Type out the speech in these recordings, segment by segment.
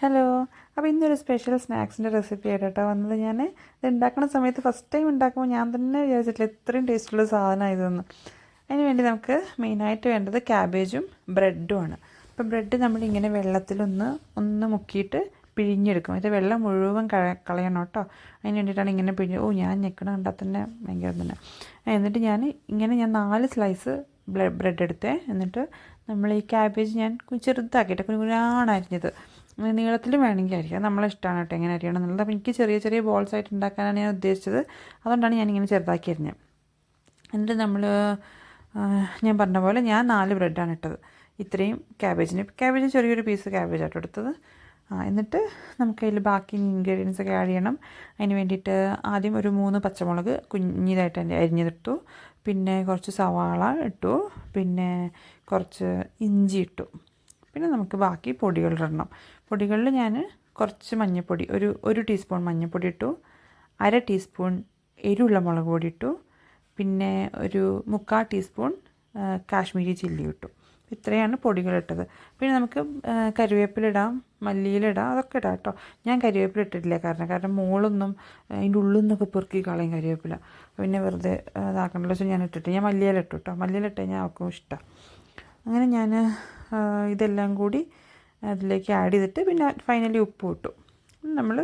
Hello. അപ്പോൾ ഇന്നൊരു special സ്നാക്സിന്റെ recipe ആയിട്ടോ വന്നത് ഞാൻ ഇത് ഉണ്ടാക്കുന്ന സമയത്ത് ഫസ്റ്റ് ടൈം ഉണ്ടാക്കുമ്പോൾ ഞാൻ തന്നെ വിചാരിച്ചിട്ടില്ല ഇത്രയും ടേസ്റ്റുള്ള സാധനം ഇതെന്ന്. അതിന് വേണ്ടി നമുക്ക് മെയിനായിട്ട് വേണ്ടത് ക്യാബേജും ബ്രെഡുമാണ് അപ്പോൾ ബ്രെഡ് നമ്മളിങ്ങനെ വെള്ളത്തിലൊന്ന് ഒന്ന് മുക്കിയിട്ട് പിഴിഞ്ഞെടുക്കും. ഇത് വെള്ളം മുഴുവൻ കളയണം കേട്ടോ അതിന് വേണ്ടിയിട്ടാണ് ഇങ്ങനെ പിഴിഞ്ഞ് ഓ ഞാൻ ഞെക്കണം കണ്ടാൽ തന്നെ ഭയങ്കര തന്നെ എന്നിട്ട് ഞാൻ ഇങ്ങനെ ഞാൻ നാല് സ്ലൈസ് ബ്രെഡ് എടുത്തേ. എന്നിട്ട് നമ്മൾ ഈ ക്യാബേജ് ഞാൻ ചെറുതാക്കിയിട്ട് കുഞ്ഞാണ് അരിഞ്ഞത്. നീളത്തിൽ വേണമെങ്കിൽ അരിക്കാം നമ്മളെ ഇഷ്ടമാണ് കേട്ടോ എങ്ങനെ അരിയണം എന്നുള്ളത്. അപ്പോൾ എനിക്ക് ചെറിയ ചെറിയ ബോൾസ് ആയിട്ട് ഉണ്ടാക്കാനാണ് ഞാൻ ഉദ്ദേശിച്ചത്. അതുകൊണ്ടാണ് ഞാനിങ്ങനെ ചെറുതാക്കി അരിഞ്ഞത്. എന്നിട്ട് നമ്മൾ ഞാൻ പറഞ്ഞ പോലെ ഞാൻ നാല് ബ്രെഡാണ് ഇട്ടത്. ഇത്രയും ക്യാബേജിന് ക്യാബേജ് ചെറിയൊരു പീസ് ക്യാബേജ് ആയിട്ട് എടുത്തത്. എന്നിട്ട് നമുക്ക് അതിൽ ബാക്കി ഇൻഗ്രീഡിയൻസ് ഒക്കെ ആഡ് ചെയ്യണം. അതിന് വേണ്ടിയിട്ട് ആദ്യം ഒരു മൂന്ന് പച്ചമുളക് കുഞ്ഞിതായിട്ട് അരിഞ്ഞെടുത്തു പിന്നെ കുറച്ച് സവാള ഇട്ടു. പിന്നെ കുറച്ച് ഇഞ്ചി ഇട്ടു. പിന്നെ നമുക്ക് ബാക്കി പൊടികൾ ഇടണം. പൊടികളിൽ ഞാൻ കുറച്ച് മഞ്ഞൾപ്പൊടി ഒരു ഒരു ടീസ്പൂൺ മഞ്ഞൾപ്പൊടി ഇട്ടു അര ടീസ്പൂൺ എരിവുള്ള മുളക് പൊടി ഇട്ടു പിന്നെ ഒരു മുക്കാൽ ടീസ്പൂൺ കാശ്മീരി ചില്ലി ഇട്ടു. ഇത്രയാണ് പൊടികൾ ഇട്ടത്. പിന്നെ നമുക്ക് കരുവേപ്പിലിടാം മല്ലിയിലിടാം അതൊക്കെ ഇടാം കേട്ടോ. ഞാൻ കറിവേപ്പില ഇട്ടിട്ടില്ല കാരണം കാരണം മുകളൊന്നും അതിന്റെ ഉള്ളിൽ നിന്നൊക്കെ പെറുക്കി കളയും കരുവേപ്പില പിന്നെ വെറുതെ ഇതാക്കണ്ടല്ലോ ഞാൻ ഇട്ടിട്ട് ഞാൻ മല്ലിയിലിട്ടു കേട്ടോ. മല്ലിയിലിട്ട് ഞാൻ ആർക്കും ഇഷ്ടമാണ് അങ്ങനെ ഞാൻ ഇതെല്ലാം കൂടി അതിലേക്ക് ആഡ് ചെയ്തിട്ട് പിന്നെ ഫൈനലി ഉപ്പ് ഇട്ടു. നമ്മൾ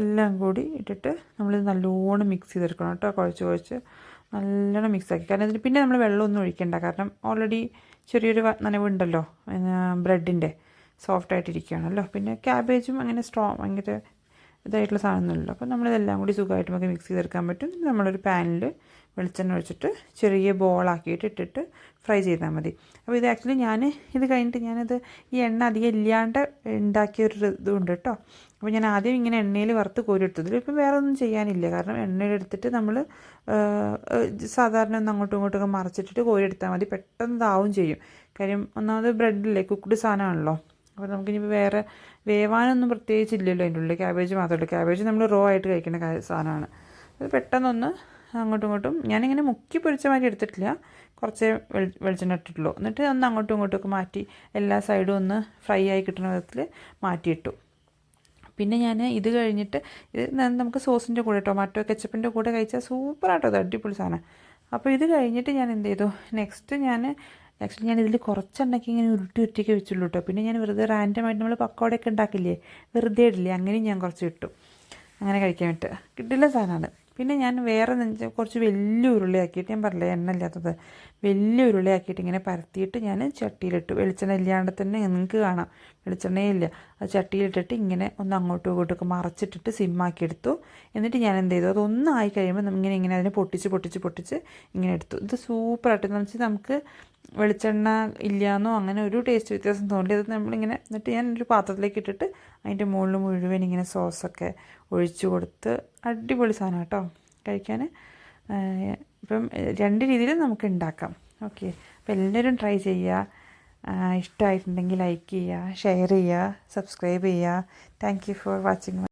എല്ലാം കൂടി ഇട്ടിട്ട് നമ്മൾ നല്ലോണം മിക്സ് ചെയ്തെടുക്കണം കേട്ടോ. കുഴച്ച് കുഴച്ച് നല്ലോണം മിക്സ് ആക്കി. കാരണം ഇതിന് പിന്നെ നമ്മൾ വെള്ളമൊന്നും ഒഴിക്കണ്ട. കാരണം ഓൾറെഡി ചെറിയൊരു നനവുണ്ടല്ലോ ബ്രെഡിന്റെ സോഫ്റ്റായിട്ടിരിക്കുകയാണല്ലോ പിന്നെ ക്യാബേജും അങ്ങനെ സ്ട്രോങ് ഭയങ്കര ഇതായിട്ടുള്ള സാധനമൊന്നുമില്ലല്ലോ അപ്പോൾ നമ്മളിതെല്ലാം കൂടി സുഖമായിട്ട് നമുക്ക് മിക്സ് ചെയ്തെടുക്കാൻ പറ്റും. നമ്മളൊരു പാനിൽ വെളിച്ചെണ്ണ ഒഴിച്ചിട്ട് ചെറിയ ബോളാക്കിയിട്ട് ഇട്ടിട്ട് ഫ്രൈ ചെയ്താൽ മതി. അപ്പോൾ ഇത് ആക്ച്വലി ഞാൻ ഇത് കഴിഞ്ഞിട്ട് ഞാനത് ഈ എണ്ണ അധികം ഇല്ലാണ്ട് ഉണ്ടാക്കിയൊരു ഇതുണ്ട് കേട്ടോ. അപ്പോൾ ഞാൻ ആദ്യം ഇങ്ങനെ എണ്ണയിൽ വറുത്ത് കോരിയെടുത്തതിൽ ഇപ്പം വേറെ ഒന്നും ചെയ്യാനില്ല. കാരണം എണ്ണയിലെടുത്തിട്ട് നമ്മൾ സാധാരണ ഒന്ന് അങ്ങോട്ടും ഇങ്ങോട്ടും മറച്ചിട്ടിട്ട് കോരിയെടുത്താൽ മതി. പെട്ടെന്ന് ഇതാവും ചെയ്യും. കാര്യം ഒന്നാമത് ബ്രെഡില്ലേ കുക്ക്ഡ് സാധനമാണല്ലോ. അപ്പോൾ നമുക്കിനിപ്പോൾ വേറെ വേവാനൊന്നും പ്രത്യേകിച്ചില്ലല്ലോ. അതിന്റെ ഉള്ളിൽ ക്യാബേജ് മാത്രമല്ല ക്യാബേജ് നമ്മൾ റോ ആയിട്ട് കഴിക്കുന്ന സാധനമാണ്. അത് പെട്ടെന്നൊന്ന് അങ്ങോട്ടും ഇങ്ങോട്ടും ഞാനിങ്ങനെ മുക്കി പൊരിച്ച മാതിരി എടുത്തിട്ടില്ല. കുറച്ച് വെളിച്ചെണ്ണ ഇട്ടിട്ടുള്ളൂ. എന്നിട്ട് ഒന്ന് അങ്ങോട്ടും ഇങ്ങോട്ടും ഒക്കെ മാറ്റി എല്ലാ സൈഡും ഒന്ന് ഫ്രൈ ആയി കിട്ടുന്ന വിധത്തിൽ മാറ്റിയിട്ടു. പിന്നെ ഞാൻ ഇത് കഴിഞ്ഞിട്ട് ഇത് നമുക്ക് സോസിന്റെ കൂടെ ടൊമാറ്റോ കെച്ചപ്പിന്റെ കൂടെ കഴിച്ചാൽ സൂപ്പറായിട്ടോ അത് അടിപൊളി സാധനം. അപ്പോൾ ഇത് കഴിഞ്ഞിട്ട് ഞാൻ എന്ത് ചെയ്തു? നെക്സ്റ്റ് ഞാൻ ആക്ച്വലി ഞാൻ ഇതിൽ കുറച്ചെണ്ണയ്ക്ക് ഇങ്ങനെ ഉരുട്ടി ഉരുട്ടിയൊക്കെ വെച്ചുള്ളൂ കേട്ടോ പിന്നെ ഞാൻ വെറുതെ റാൻഡം ആയിട്ട് നമ്മൾ പക്കോടയൊക്കെ ഉണ്ടാക്കില്ലേ? വെറുതെ ഇടില്ലേ? അങ്ങനെയും ഞാൻ കുറച്ച് ഇട്ടു. അങ്ങനെ കഴിക്കാൻ പറ്റുക കിട്ടില്ല സാധനമാണ് പിന്നെ ഞാൻ വേറെ കുറച്ച് വലിയ ഉരുളിയാക്കിയിട്ട് ഞാൻ പറഞ്ഞില്ലേ എണ്ണ ഇല്ലാത്തത്. വലിയ ഉരുളിയാക്കിയിട്ട് ഇങ്ങനെ പരത്തിയിട്ട് ഞാൻ ചട്ടിയിലിട്ടു. വെളിച്ചെണ്ണ ഇല്ലാണ്ട് തന്നെ നിങ്ങൾക്ക് കാണാം. വെളിച്ചെണ്ണയില്ല അത് ചട്ടിയിലിട്ടിട്ട് ഇങ്ങനെ ഒന്ന് അങ്ങോട്ടും ഇങ്ങോട്ടൊക്കെ മറച്ചിട്ടിട്ട് സിമ്മാക്കി എടുത്തു. എന്നിട്ട് ഞാൻ എന്ത് ചെയ്തു? അതൊന്നും ആയി കഴിയുമ്പോൾ ഇങ്ങനെ ഇങ്ങനെ അതിനെ പൊട്ടിച്ച് പൊട്ടിച്ച് പൊട്ടിച്ച് ഇങ്ങനെ എടുത്തു. ഇത് സൂപ്പറായിട്ട് എന്ന് വെച്ചാൽ നമുക്ക് വെളിച്ചെണ്ണ ഇല്ലയെന്നോ അങ്ങനെ ഒരു ടേസ്റ്റ് വ്യത്യാസം തോന്നില്ല. അത് നമ്മളിങ്ങനെ എന്നിട്ട് ഞാൻ ഒരു പാത്രത്തിലേക്ക് ഇട്ടിട്ട് അതിന്റെ മുകളിൽ മുഴുവൻ ഇങ്ങനെ സോസൊക്കെ ഒഴിച്ചു കൊടുത്ത് അടിപൊളി സാധനം കേട്ടോ. കഴിക്കാൻ ഇപ്പം രണ്ട് രീതിയിൽ നമുക്ക് ഉണ്ടാക്കാം. ഓക്കെ അപ്പോൾ എല്ലാവരും ട്രൈ ചെയ്യുക. ഇഷ്ടമായിട്ടുണ്ടെങ്കിൽ ലൈക്ക് ചെയ്യുക ഷെയർ ചെയ്യുക സബ്സ്ക്രൈബ് ചെയ്യുക. Thank you for watching